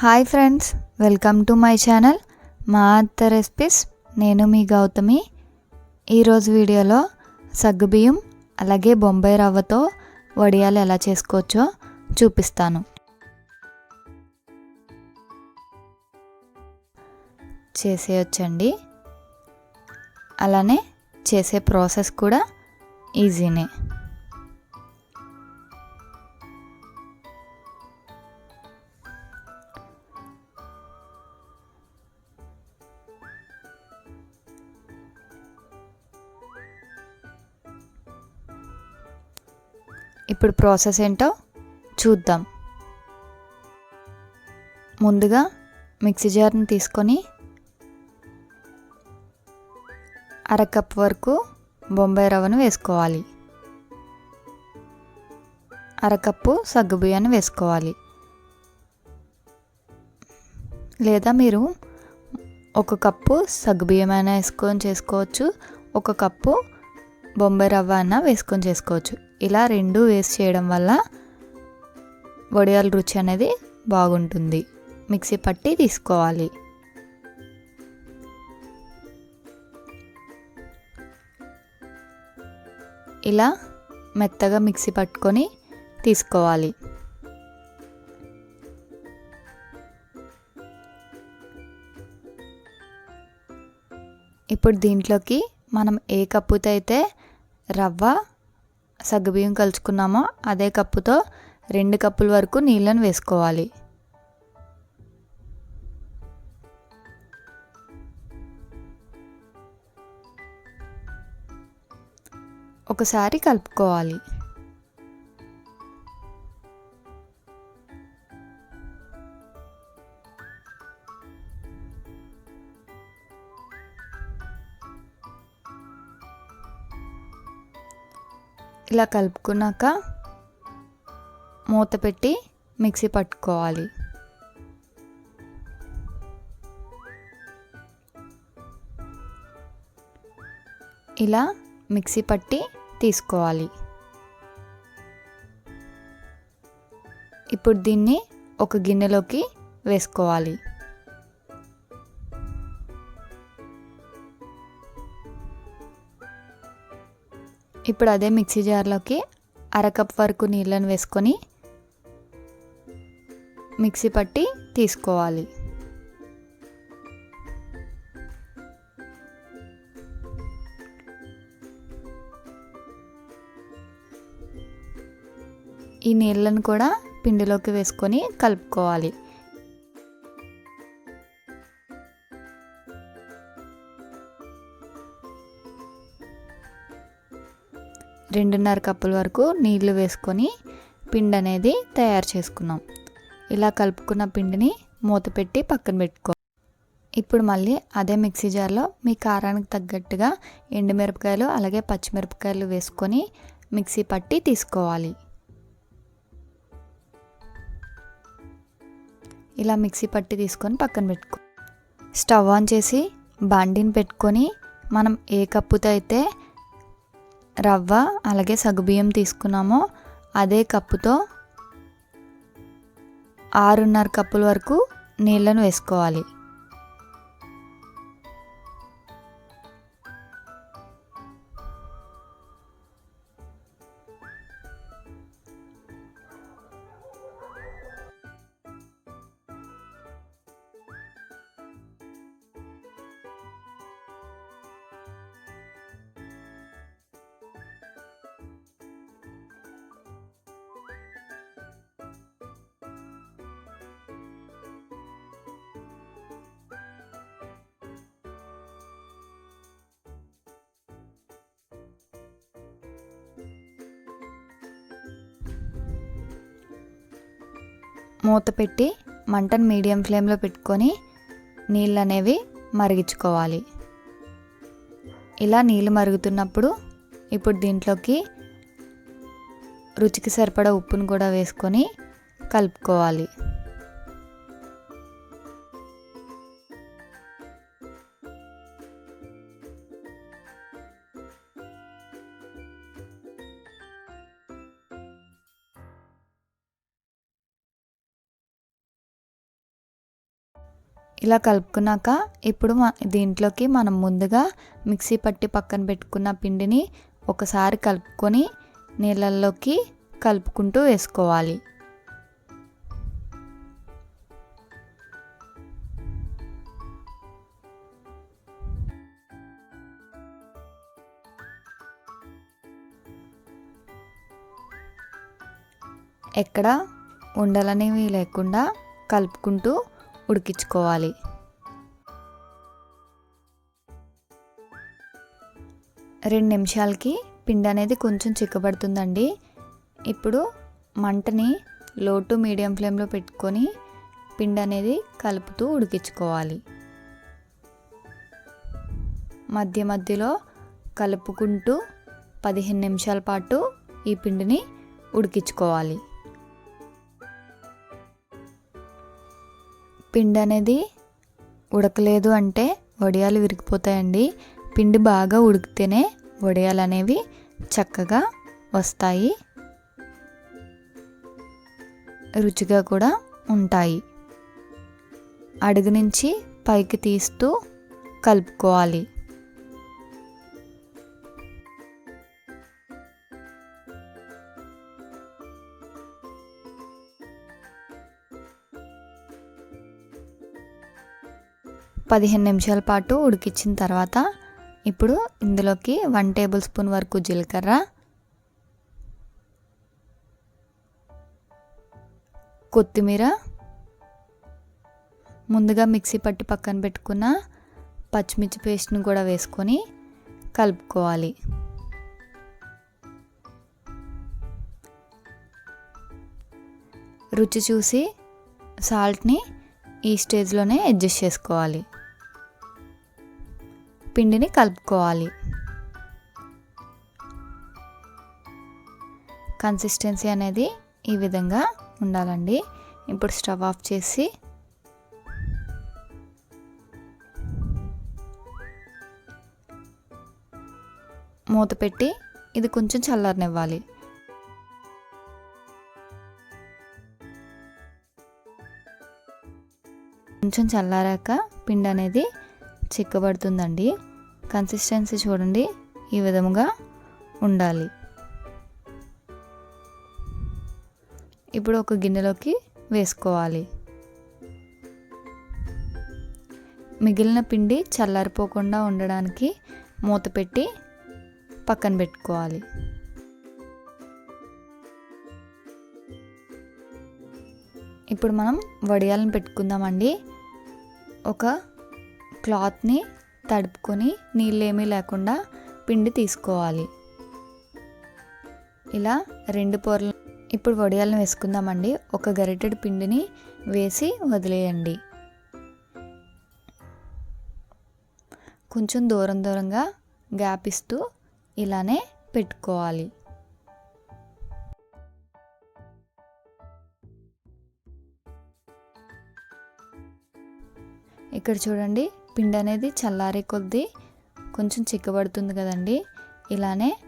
Hi friends welcome to my channel. మా అత్త recipes నేను మీ గౌతమి. ఈరోజు వీడియోలో సగ్గుబియ్యం అలాగే బొంబాయి రవ్వతో వడియాలు ఎలా చేసుకోవచ్చో చూపిస్తాను. చేసేయచ్చండి. అలానే చేసే ప్రాసెస్ కూడా ఈజీనే. ఇప్పుడు ప్రాసెస్ ఏంటో చూద్దాం. ముందుగా మిక్సీ జార్ని తీసుకొని అరకప్ వరకు బొంబాయి రవ్వను వేసుకోవాలి. అరకప్పు సగ్గుబియ్యాన్ని వేసుకోవాలి. లేదా మీరు ఒక కప్పు సగ్గుబియ్యం అయినా వేసుకొని చేసుకోవచ్చు ఒక కప్పు బొంబాయి రవ్వ అయినా వేసుకొని చేసుకోవచ్చు. ఇలా రెండు వేస్ట్ చేయడం వల్ల వడియాల రుచి అనేది బాగుంటుంది. మిక్సీ పట్టి తీసుకోవాలి. ఇలా మెత్తగా మిక్సీ పట్టుకొని తీసుకోవాలి. ఇప్పుడు దీంట్లోకి మనం ఏ కప్పుతో అయితే రవ్వ సగ్గుబియ్యం కలుచుకున్నామో? అదే కప్పుతో రెండు కప్పుల వరకు నీళ్ళను వేసుకోవాలి. ఒకసారి కలుపుకోవాలి. ఇలా కలుపుకున్నాక మూత పెట్టి మిక్సీ పట్టుకోవాలి. ఇలా మిక్సీ పట్టి తీసుకోవాలి. ఇప్పుడు దీన్ని ఒక గిన్నెలోకి వేసుకోవాలి. ఇప్పుడు అదే మిక్సీ జార్లోకి అరకప్ వరకు నీళ్ళను వేసుకొని మిక్సీ పట్టి తీసుకోవాలి. ఈ నీళ్ళను కూడా పిండిలోకి వేసుకొని కలుపుకోవాలి. రెండున్నర కప్పుల వరకు నీళ్ళు వేసుకొని పిండి అనేది తయారు చేసుకున్నాం. ఇలా కలుపుకున్న పిండిని మూత పెట్టి పక్కన పెట్టుకో. ఇప్పుడు మళ్ళీ అదే మిక్సీ జార్లో మీ కారానికి తగ్గట్టుగా ఎండుమిరపకాయలు అలాగే పచ్చిమిరపకాయలు వేసుకొని మిక్సీ పట్టి తీసుకోవాలి. ఇలా మిక్సీ పట్టి తీసుకొని పక్కన పెట్టుకో. స్టవ్ ఆన్ చేసి బండిని పెట్టుకొని మనం ఏ కప్పుతో అయితే రవ్వ అలాగే సగ్గుబియ్యం తీసుకున్నామో. అదే కప్పుతో ఆరున్నర కప్పుల వరకు నీళ్ళను వేసుకోవాలి. మూత పెట్టి మంటను మీడియం ఫ్లేమ్లో పెట్టుకొని నీళ్ళు అనేవి మరిగించుకోవాలి. ఇలా నీళ్ళు మరుగుతున్నప్పుడు ఇప్పుడు దీంట్లోకి రుచికి సరిపడా ఉప్పును కూడా వేసుకొని కలుపుకోవాలి. ఇలా కలుపుకున్నాక ఇప్పుడు దీంట్లోకి మనం ముందుగా మిక్సీ పట్టి పక్కన పెట్టుకున్న పిండిని ఒకసారి కలుపుకొని నీళ్ళల్లోకి కలుపుకుంటూ వేసుకోవాలి. ఎక్కడ ఉండలనేవి లేకుండా కలుపుకుంటూ ఉడికించుకోవాలి. రెండు నిమిషాలకి పిండి అనేది కొంచెం చిక్కబడుతుందండి. ఇప్పుడు మంటని లో టు మీడియం ఫ్లేమ్లో పెట్టుకొని పిండి అనేది కలుపుతూ ఉడికించుకోవాలి. మధ్య మధ్యలో కలుపుకుంటూ పదిహేను నిమిషాల పాటు ఈ పిండిని ఉడికించుకోవాలి. పిండి అనేది ఉడకలేదు అంటే వడియాలు విరిగిపోతాయండి. పిండి బాగా ఉడికితేనే వడియాలు అనేవి చక్కగా వస్తాయి. రుచిగా కూడా ఉంటాయి. అడుగు నుంచి పైకి తీస్తూ కలుపుకోవాలి. పదిహేను నిమిషాల పాటు ఉడికించిన తర్వాత ఇప్పుడు ఇందులోకి వన్ టేబుల్ స్పూన్ వరకు జీలకర్ర కొత్తిమీర ముందుగా మిక్సీ పట్టి పక్కన పెట్టుకున్న పచ్చిమిర్చి పేస్ట్ని కూడా వేసుకొని కలుపుకోవాలి. రుచి చూసి సాల్ట్ని ఈ స్టేజ్లోనే అడ్జస్ట్ చేసుకోవాలి. పిండిని కలుపుకోవాలి. కన్సిస్టెన్సీ అనేది ఈ విధంగా ఉండాలండి. ఇప్పుడు స్టవ్ ఆఫ్ చేసి మూత పెట్టి ఇది కొంచెం చల్లారనివ్వాలి. కొంచెం చల్లారాక పిండి అనేది చిక్కబడుతుందండి. కన్సిస్టెన్సీ చూడండి. ఈ విధముగా ఉండాలి. ఇప్పుడు ఒక గిన్నెలోకి వేసుకోవాలి. మిగిలిన పిండి చల్లారిపోకుండా ఉండడానికి మూత పెట్టి పక్కన పెట్టుకోవాలి. ఇప్పుడు మనం వడియాలను పెట్టుకుందామండి. ఒక క్లాత్ని తడుపుకొని నీళ్ళేమీ లేకుండా పిండి తీసుకోవాలి. ఇలా రెండు పొరలు ఇప్పుడు వడియాలను వేసుకుందామండి. ఒక గరిటెడు పిండిని వేసి వదిలేయండి. కొంచెం దూరం దూరంగా గ్యాప్ ఇస్తూ ఇలానే పెట్టుకోవాలి. ఇక్కడ చూడండి పిండి అనేది చల్లారే కొద్దీ కొంచెం చిక్కబడుతుంది కదండి. ఇలానే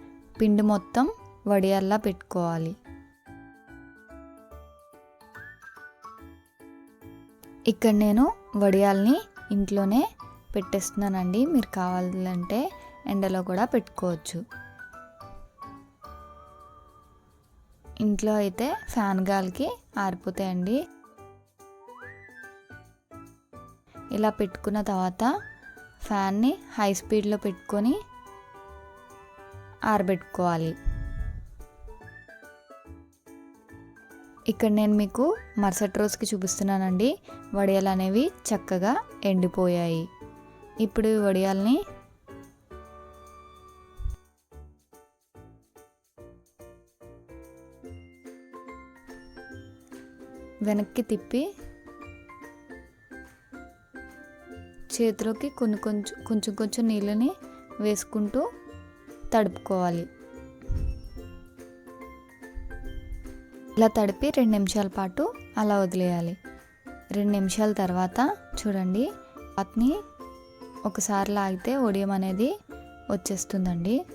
పిండి మొత్తం వడియాల్లా పెట్టుకోవాలి. ఇక్కడ నేను వడియాల్ని ఇంట్లోనే పెట్టేస్తున్నానండి. మీరు కావాలంటే ఎండలో కూడా పెట్టుకోవచ్చు. ఇంట్లో అయితే ఫ్యాన్ గాలికి ఆరిపోతాయండి. ఇలా పెట్టుకున్న తర్వాత ఫ్యాన్ని హై స్పీడ్లో పెట్టుకొని ఆరబెట్టుకోవాలి. ఇక్కడ నేను మీకు మరుసటి రోజుకి చూపిస్తున్నానండి. వడియాలు అనేవి చక్కగా ఎండిపోయాయి. ఇప్పుడు వడియాల్ని వెనక్కి తిప్పి చేతిలోకి కొన్ని కొంచెం కొంచెం కొంచెం నీళ్ళని వేసుకుంటూ తడుపుకోవాలి. ఇలా తడిపి రెండు నిమిషాల పాటు అలా వదిలేయాలి. రెండు నిమిషాల తర్వాత చూడండి వాటిని ఒకసారి లాగితే ఒడియం అనేది వచ్చేస్తుందండి.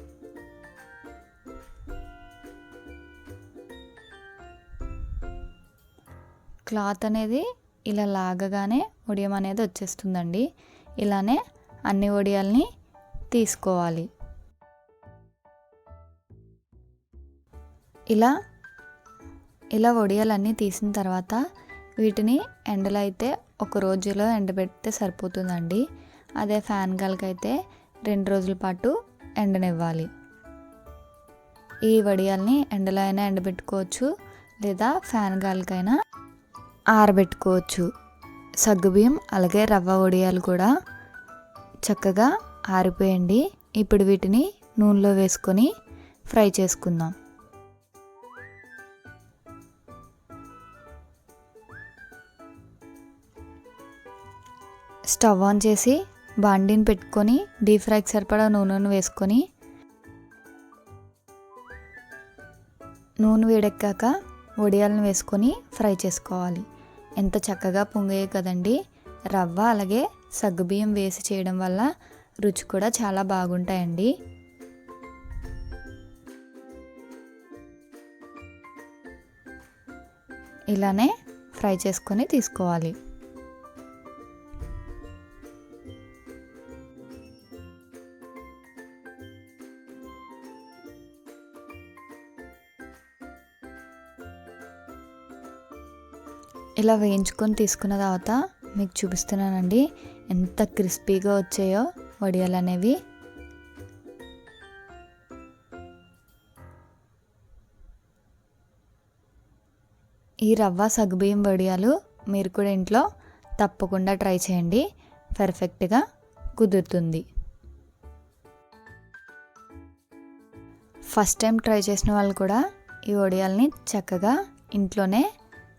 క్లాత్ అనేది ఇలా లాగగానే ఒడియం అనేది వచ్చేస్తుందండి. ఇలానే అన్ని వడియాల్ని తీసుకోవాలి. ఇలా ఇలా వడియాలన్నీ తీసిన తర్వాత వీటిని ఎండలో అయితే ఒక రోజులో ఎండబెడితే సరిపోతుందండి. అదే ఫ్యాన్ గాలికైతే రెండు రోజుల పాటు ఎండనివ్వాలి. ఈ వడియాల్ని ఎండలో అయినా ఎండబెట్టుకోవచ్చు లేదా ఫ్యాన్ గాలికైనా ఆరబెట్టుకోవచ్చు. సగ్గుబియ్యం అలాగే రవ్వ వడియాలు కూడా చక్కగా ఆరిపోయండి. ఇప్పుడు వీటిని నూనెలో వేసుకొని ఫ్రై చేసుకుందాం. స్టవ్ ఆన్ చేసి బాండీని పెట్టుకొని డీప్ ఫ్రైకి సరిపడా నూనెను వేసుకొని నూనె వేడెక్కాక వడియాలను వేసుకొని ఫ్రై చేసుకోవాలి. ఎంత చక్కగా పొంగాయి కదండి. రవ్వ అలాగే సగ్గుబియ్యం వేసి చేయడం వల్ల రుచి కూడా చాలా బాగుంటాయండి. ఇలానే ఫ్రై చేసుకొని తీసుకోవాలి. ఇలా వేయించుకొని తీసుకున్న తర్వాత మీకు చూపిస్తున్నానండి. ఎంత క్రిస్పీగా వచ్చాయో వడియాలు అనేవి. ఈ రవ్వ సగ్గుబియ్యం వడియాలు మీరు కూడా ఇంట్లో తప్పకుండా ట్రై చేయండి. పర్ఫెక్ట్గా కుదురుతుంది. ఫస్ట్ టైం ట్రై చేసిన వాళ్ళు కూడా ఈ వడియాల్ని చక్కగా ఇంట్లోనే